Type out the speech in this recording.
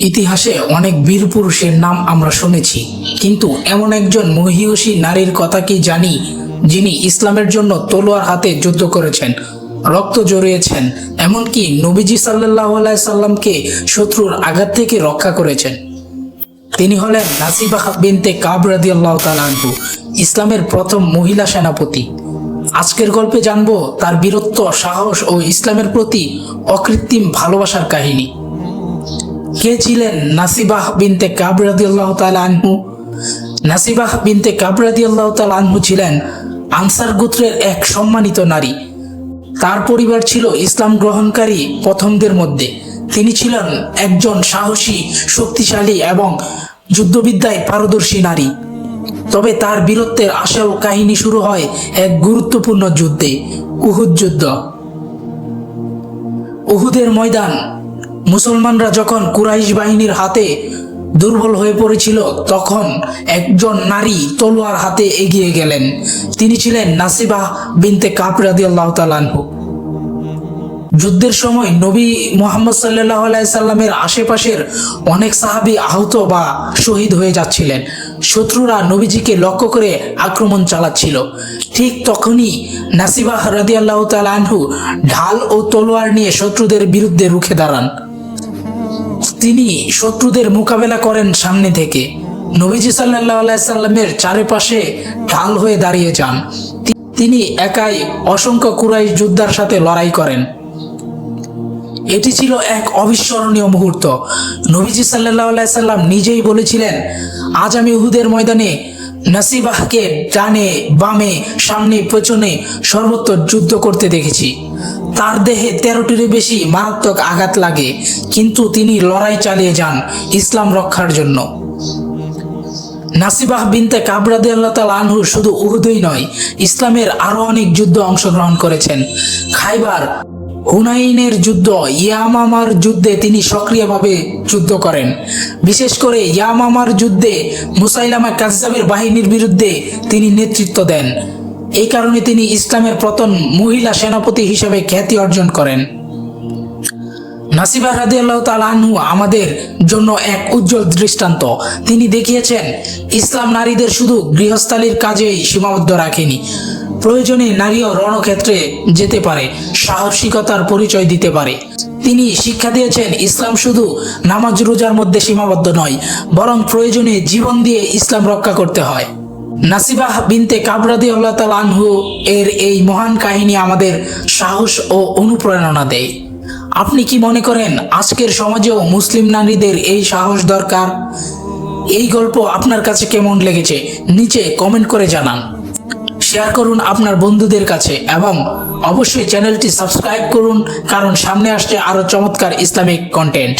ইতিহাসে অনেক বীর পুরুষের নাম আমরা শুনেছি। কিন্তু এমন একজন মহিয়সী নারীর কথা কি জানি, যিনি ইসলামের জন্য তলোয়ার হাতে যুদ্ধ করেছেন, রক্ত জড়িয়েছেন, এমনকি নবীজি সাল্লাহ সাল্লামকে শত্রুর আঘাত থেকে রক্ষা করেছেন। তিনি হলেন নাসিবাহ বিনতে কাব রাদিয়াল্লাহু তাআলা আনহু, ইসলামের প্রথম মহিলা সেনাপতি। আজকের গল্পে জানব তার বীরত্ব, সাহস ও ইসলামের প্রতি অকৃত্রিম ভালোবাসার কাহিনী। কে ছিলেন নাসিবাহ বিনতে কাবরাদি আল্লাহ তাআলা আনহু? নাসিবাহ বিনতে কাবরাদি আল্লাহ তাআলা আনহু ছিলেন আনসার গোত্রের এক সম্মানিত নারী। তার পরিবার ছিল ইসলাম গ্রহণকারী প্রথমদের মধ্যে। তিনি ছিলেন একজন সাহসী, শক্তিশালী এবং যুদ্ধবিদ্যায় পারদর্শী নারী। তবে তার বীরত্বের আসল কাহিনী শুরু হয় এক গুরুত্বপূর্ণ যুদ্ধে, উহুদ যুদ্ধ। উহুদের ময়দান মুসলমানরা যখন কুরাইশ বাহিনীর হাতে দুর্বল হয়ে পড়েছিল, তখন একজন নারী তলোয়ার হাতে এগিয়ে গেলেন। তিনি ছিলেন নাসিবা বিনতে কাপ রাদিয়াল্লাহু তাআলা আনহু। যুদ্ধের সময় নবী মোহাম্মদ সাল্লাহ সাল্লামের আশেপাশের অনেক সাহাবী আহত বা শহীদ হয়ে যাচ্ছিলেন। শত্রুরা নবীজিকে লক্ষ্য করে আক্রমণ চালাচ্ছিল। ঠিক তখনই নাসিবাহ রাদিয়াল্লাহ তাআলা আনহু ঢাল ও তলোয়ার নিয়ে শত্রুদের বিরুদ্ধে রুখে দাঁড়ান। তিনি শত্রুদের মোকাবেলা করেন সামনে থেকে। নবীজি সাল্লাহ সাল্লামের চারিপাশে ঢাল হয়ে দাঁড়িয়ে যান। তিনি একাই অসংখ্য কুরাই যোদ্ধার সাথে লড়াই করেন। এটি ছিল এক অবিস্মরণীয় মুহূর্ত। নবীজি সাল্লাহ সাল্লাম নিজেই বলেছিলেন, আজ আমি উহুদের ময়দানে নাসিবাহকে ডানে বামে সামনে পেছনে সর্বত্র যুদ্ধ করতে দেখেছি। তার দেহে তেরোটিরও বেশি মারাত্মক আঘাত লাগে, কিন্তু তিনি লড়াই চালিয়ে যান ইসলাম রক্ষার জন্য। নাসিবাহ বিনতে কাবরাদে আল্লাহ তাল আনহু শুধু উহুদই নয়, ইসলামের আরও অনেক যুদ্ধ অংশগ্রহণ করেছেন। খাইবার হুনাইনের যুদ্ধ, ইয়ামামার যুদ্ধে তিনি সক্রিয়ভাবে যুদ্ধ করেন। বিশেষ করে ইয়ামামার যুদ্ধে মুসাইলামা কাজাবের বাহিনীর বিরুদ্ধে তিনি নেতৃত্ব দেন। এই কারণে তিনি ইসলামের প্রথম মহিলা সেনাপতি হিসেবে খ্যাতি অর্জন করেন। নাসিবা রাদি আল্লাহ আনহু আমাদের জন্য এক উজ্জ্বল দৃষ্টান্ত। তিনি দেখিয়েছেন, ইসলাম নারীদের শুধু গৃহস্থালীর কাজেই সীমাবদ্ধ রাখেনি, প্রয়োজনে নারীও রণক্ষেত্রে যেতে পারে, সাহসিকতার পরিচয় দিতে পারে। তিনি শিক্ষা দিয়েছেন, ইসলাম শুধু নামাজ রোজার মধ্যে সীমাবদ্ধ নয়, বরং প্রয়োজনে জীবন দিয়ে ইসলাম রক্ষা করতে হয়। নাসিবাহ বিনতে কাবরাদি আল্লাহ তাল আনহু এর এই মহান কাহিনী আমাদের সাহস ও অনুপ্রেরণা দেয়। আপনি কি মনে করেন আজকের সমাজেও মুসলিম নারীদের এই সাহস দরকার? এই গল্প আপনার কাছে কেমন লেগেছে? নিচে কমেন্ট করে জানান। শেয়ার করুন আপনার বন্ধুদের কাছে এবং অবশ্যই চ্যানেলটি সাবস্ক্রাইব করুন, কারণ সামনে আসছে আরও চমৎকার ইসলামিক কন্টেন্ট